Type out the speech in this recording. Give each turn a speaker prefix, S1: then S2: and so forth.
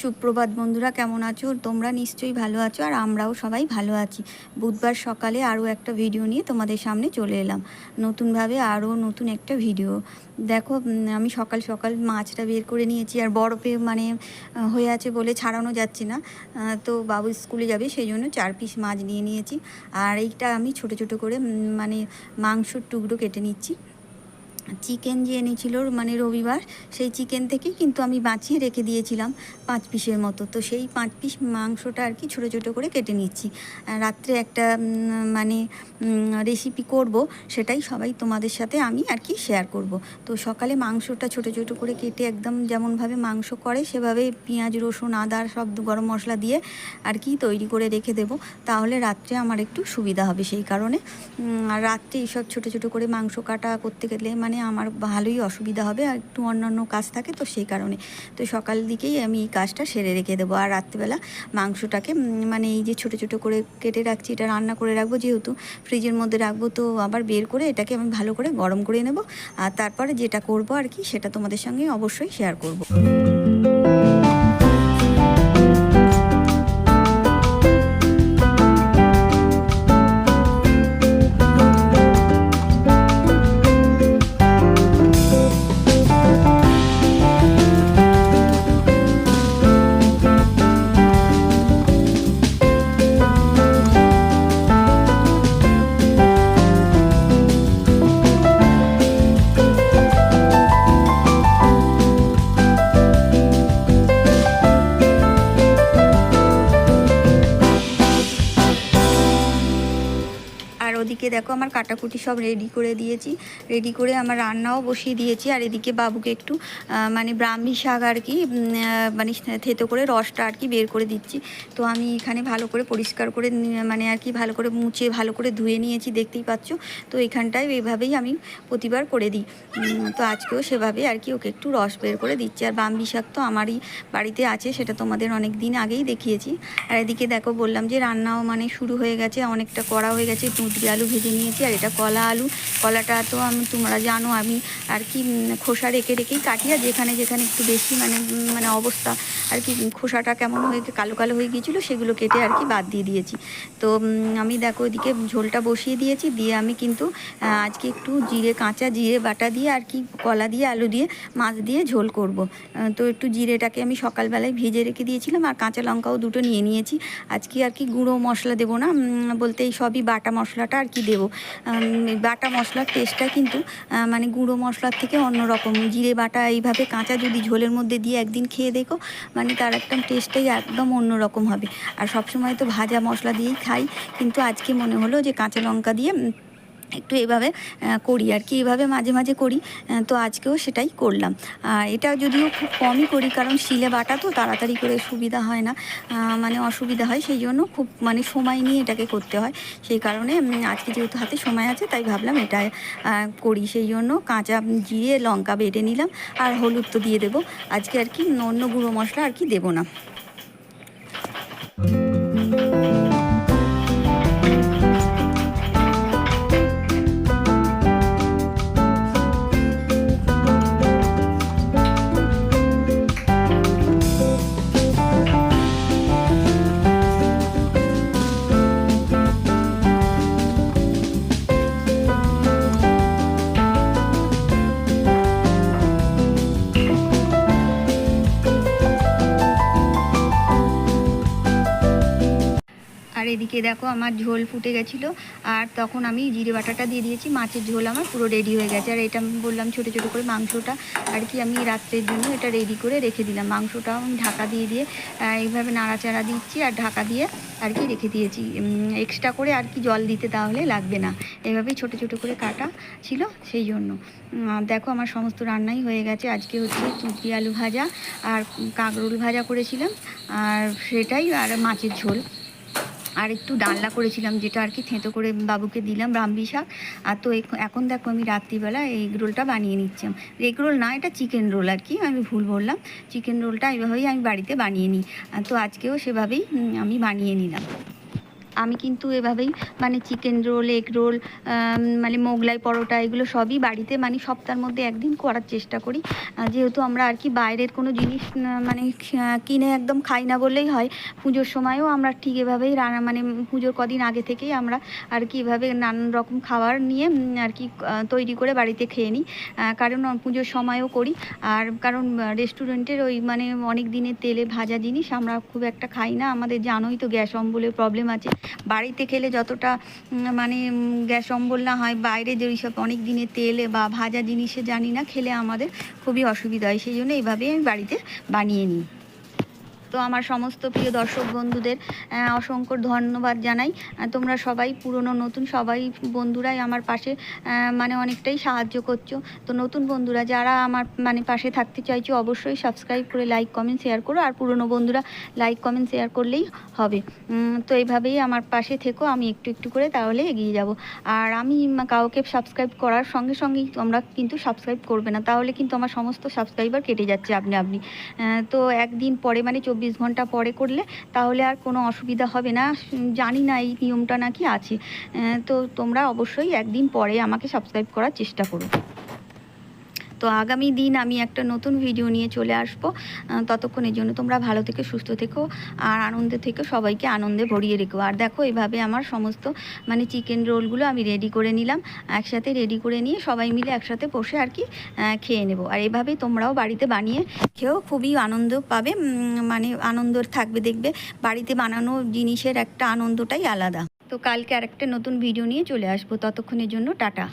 S1: সুপ্রভাত বন্ধুরা, কেমন আছো? তোমরা নিশ্চয়ই ভালো আছো আর আমরাও সবাই ভালো আছি। বুধবার সকালে আরও একটা ভিডিও নিয়ে তোমাদের সামনে চলে এলাম। নতুনভাবে আরও নতুন একটা ভিডিও দেখো আমি সকাল সকাল মাছটা বের করে নিয়েছি আর বরফে মানে হয়ে আছে বলে ছাড়ানো যাচ্ছে না। তো বাবু স্কুলে যাবে, সেই জন্য চার পিস মাছ নিয়ে নিয়েছি। আর এইটা আমি ছোট ছোট করে মানে মাংসর টুকরো কেটে নিচ্ছি। চিকেন যে এনেছিল মানে রবিবার, সেই চিকেন থেকেই কিন্তু আমি বাঁচিয়ে রেখে দিয়েছিলাম পাঁচ পিসের মতো। তো সেই পাঁচ পিস মাংসটা আর কি ছোটো ছোটো করে কেটে নিচ্ছি। রাত্রে একটা মানে রেসিপি করব, সেটাই সবাই তোমাদের সাথে আমি আর কি শেয়ার করব। তো সকালে মাংসটা ছোটো ছোটো করে কেটে একদম যেমনভাবে মাংস করে, সেভাবে পেঁয়াজ, রসুন, আদা সব গরম মশলা দিয়ে আর কি তৈরি করে রেখে দেব। তাহলে রাত্রে আমার একটু সুবিধা হবে সেই কারণে। আর রাত্রে এইসব ছোটো ছোটো করে মাংস কাটা করতে গেলে মানে আমার ভালোই অসুবিধা হবে আর একটু অন্যান্য কাজ থাকে তো সেই কারণে। তো সকাল দিকেই আমি এই কাজটা সেরে রেখে দেবো। আর রাত্রিবেলা মাংসটাকে মানে এই যে ছোট ছোটো করে কেটে রাখছি, এটা রান্না করে রাখব যেহেতু, ফ্রিজের মধ্যে রাখব তো আবার বের করে এটাকে আমি ভালো করে গরম করে নেব। আর তারপরে যেটা করব আর কি, সেটা তোমাদের সঙ্গে অবশ্যই শেয়ার করব। দেখো আমার কাটাকুটি সব রেডি করে দিয়েছি। রেডি করে আমার রান্নাও বসিয়ে দিয়েছি। আর এদিকে বাবুকে একটু মানে ব্রাহ্মী শাক আর কি মানে থেতো করে রসটা আর কি বের করে দিচ্ছি। তো আমি এখানে ভালো করে পরিষ্কার করে মানে আর কি ভালো করে মুছে, ভালো করে ধুয়ে নিয়েছি, দেখতেই পাচ্ছ? তো এখানটায় এইভাবেই আমি প্রতিবার করে দিই। তো আজকেও সেভাবে আর কি ওকে একটু রস বের করে দিচ্ছি। আর ব্রাহ্মী শাক তো আমারই বাড়িতে আছে, সেটা তোমাদের অনেক দিন আগেই দেখিয়েছি। আর এদিকে দেখো বললাম যে রান্নাও মানে শুরু হয়ে গেছে, অনেকটা করা হয়ে গেছে টুঁটরি আলু ভেজে নিয়েছি আর এটা কলা আলু। কলাটা তো আমি তোমরা জানো, আমি আর কি খোসা রেখে রেখেই কাটি। আর যেখানে যেখানে একটু বেশি মানে মানে অবস্থা আর কি খোসাটা কেমন হয়ে, কালো কালো হয়ে গিয়েছিল, সেগুলো কেটে আর কি বাদ দিয়ে দিয়েছি। তো আমি দেখো ওইদিকে ঝোলটা বসিয়ে দিয়েছি। দিয়ে আমি কিন্তু আজকে একটু জিরে, কাঁচা জিরে বাটা দিয়ে আর কি, কলা দিয়ে, আলু দিয়ে, মাছ দিয়ে ঝোল করব। তো একটু জিরেটাকে আমি সকালবেলায় ভেজে রেখে দিয়েছিলাম আর কাঁচা লঙ্কাও দুটো নিয়ে নিয়েছি। আজকে আর কি গুঁড়ো মশলা দেবো না বলতে এই সবই বাটা মশলাটা আর কি দেবো। এই বাটা মশলার টেস্টটা কিন্তু মানে গুঁড়ো মশলার থেকে অন্যরকম। জিরে বাটা এইভাবে কাঁচা যদি ঝোলের মধ্যে দিয়ে একদিন খেয়ে দেখো মানে তার একটা টেস্টটাই একদম অন্যরকম হবে। আর সবসময় তো ভাজা মশলা দিয়েই খাই, কিন্তু আজকে মনে হলো যে কাঁচা লঙ্কা দিয়ে একটু এভাবে করি আর কি, এভাবে মাঝে মাঝে করি তো আজকেও সেটাই করলাম। আর এটা যদিও খুব কমই করি, কারণ শিলে বাটা তো তাড়াতাড়ি করে সুবিধা হয় না মানে অসুবিধা হয়, সেই জন্য খুব মানে সময় নিয়ে এটাকে করতে হয়। সেই কারণে আজকে যেহেতু হাতে সময় আছে, তাই ভাবলাম এটা করি। সেই জন্য কাঁচা জিরে, লঙ্কা বেটে নিলাম, আর হলুদ তো দিয়ে দেবো। আজকে আর কি, অন্য গুঁড়ো মশলা আর কি দেবো না। এদিকে দেখো আমার ঝোল ফুটে গেছিল, আর তখন আমি জিরে বাটাটা দিয়ে দিয়েছি, মাছের ঝোল আমার পুরো রেডি হয়ে গেছে। আর এটা বললাম ছোটো ছোটো করে মাংসটা আর কি আমি রাত্রের জন্য এটা রেডি করে রেখে দিলাম। মাংসটাও আমি ঢাকা দিয়ে দিয়ে এইভাবে নাড়াচাড়া দিচ্ছি আর ঢাকা দিয়ে আর কি রেখে দিয়েছি। এক্সট্রা করে আর কি জল দিতে তাহলে লাগবে না। এভাবেই ছোটো ছোটো করে কাটা ছিল সেই জন্য। দেখো আমার সমস্ত রান্নাই হয়ে গেছে। আজকে হচ্ছে চুপড়ি আলু ভাজা আর কাঁকরোল ভাজা করেছিলাম, আর সেটাই আর মাছের ঝোল। আর একটু ডালনা করেছিলাম, যেটা আর কি থেঁতো করে বাবুকে দিলাম ব্রাহ্মী শাক। আর তো এখ- এখন দেখো আমি রাত্রিবেলা এগ রোলটা বানিয়ে নিচ্ছিলাম এগ রোল না, এটা চিকেন রোল আর কি, আমি ভুল বললাম। চিকেন রোলটা এইভাবেই আমি বাড়িতে বানিয়ে নিই। তো আজকেও সেভাবেই আমি বানিয়ে নিলাম। আমি কিন্তু এভাবেই মানে চিকেন রোল এগ রোল মানে মোগলাই পরোটা এগুলো সবই বাড়িতে মানে সপ্তাহের মধ্যে একদিন করার চেষ্টা করি। যেহেতু আমরা আর কি বাইরের কোনো জিনিস মানে কিনে একদম খাই না বললেই হয়, পুজোর সময়ও আমরা ঠিক এভাবেই রান্না মানে পুজোর কদিন আগে থেকেই আমরা আর কি এভাবে নানান রকম খাবার নিয়ে আর কি তৈরি করে বাড়িতে খেয়ে নিই। কারণ পুজোর সময়ও করি। আর কারণ রেস্টুরেন্টের ওই মানে অনেক দিনের তেলে ভাজা জিনিস আমরা খুব একটা খাই না। আমাদের জানোই তো গ্যাস অম্বলের প্রবলেম আছে। বাড়িতে খেলে যতটা মানে গ্যাস অম্বল না হয়, বাইরে যে সব অনেক দিনে তেলে বা ভাজা জিনিসে জানি না, খেলে আমাদের খুবই অসুবিধা হয়। সেই জন্য এইভাবেই আমি বাড়িতে বানিয়ে নিই। তো আমার সমস্ত প্রিয় দর্শক বন্ধুদের অসংখ্য ধন্যবাদ জানাই। তোমরা সবাই পুরনো, নতুন সবাই বন্ধুরাই আমার পাশে মানে অনেকটাই সাহায্য করছ। তো নতুন বন্ধুরা যারা আমার মানে পাশে থাকতে চাইছো, অবশ্যই সাবস্ক্রাইব করে লাইক কমেন্ট শেয়ার করো। আর পুরনো বন্ধুরা লাইক কমেন্ট শেয়ার করলেই হবে। তো এইভাবেই আমার পাশে থেকো। আমি একটু একটু করে তাহলে এগিয়ে যাব। আর আমি কাউকে সাবস্ক্রাইব করার সঙ্গে সঙ্গেই তোমরা কিন্তু সাবস্ক্রাইব করবে না। তাহলে কিন্তু আমার সমস্ত সাবস্ক্রাইবার কেটে যাচ্ছে আপনি আপনি। তো একদিন পরে মানে চব্বিশ ঘণ্টা পরে করলে তাহলে আর কোনো অসুবিধা হবে না। জানি না এই নিয়মটা নাকি আছে। তো তোমরা অবশ্যই একদিন পরে আমাকে সাবস্ক্রাইব করার চেষ্টা করো। তো আগামী দিন আমি একটা নতুন ভিডিও নিয়ে চলে আসব। ততক্ষণের জন্য তোমরা ভালো থেকে, সুস্থ থেকো, আর আনন্দে থেকো, সবাইকে আনন্দে ভরিয়ে রেখো। আর দেখো, এভাবে আমার সমস্ত মানে চিকেন রোলগুলো আমি রেডি করে নিলাম। একসাথে রেডি করে নিয়ে সবাই মিলে একসাথে বসে আর কি খেয়ে নেব। আর এভাবে তোমরাও বাড়িতে বানিয়ে খেয়েও খুবই আনন্দ পাবে। মানে আনন্দ থাকবে, দেখবে বাড়িতে বানানো জিনিসের একটা আনন্দটাই আলাদা। তো কালকে আরেকটা নতুন ভিডিও নিয়ে চলে আসব। ততক্ষণের জন্য টাটা।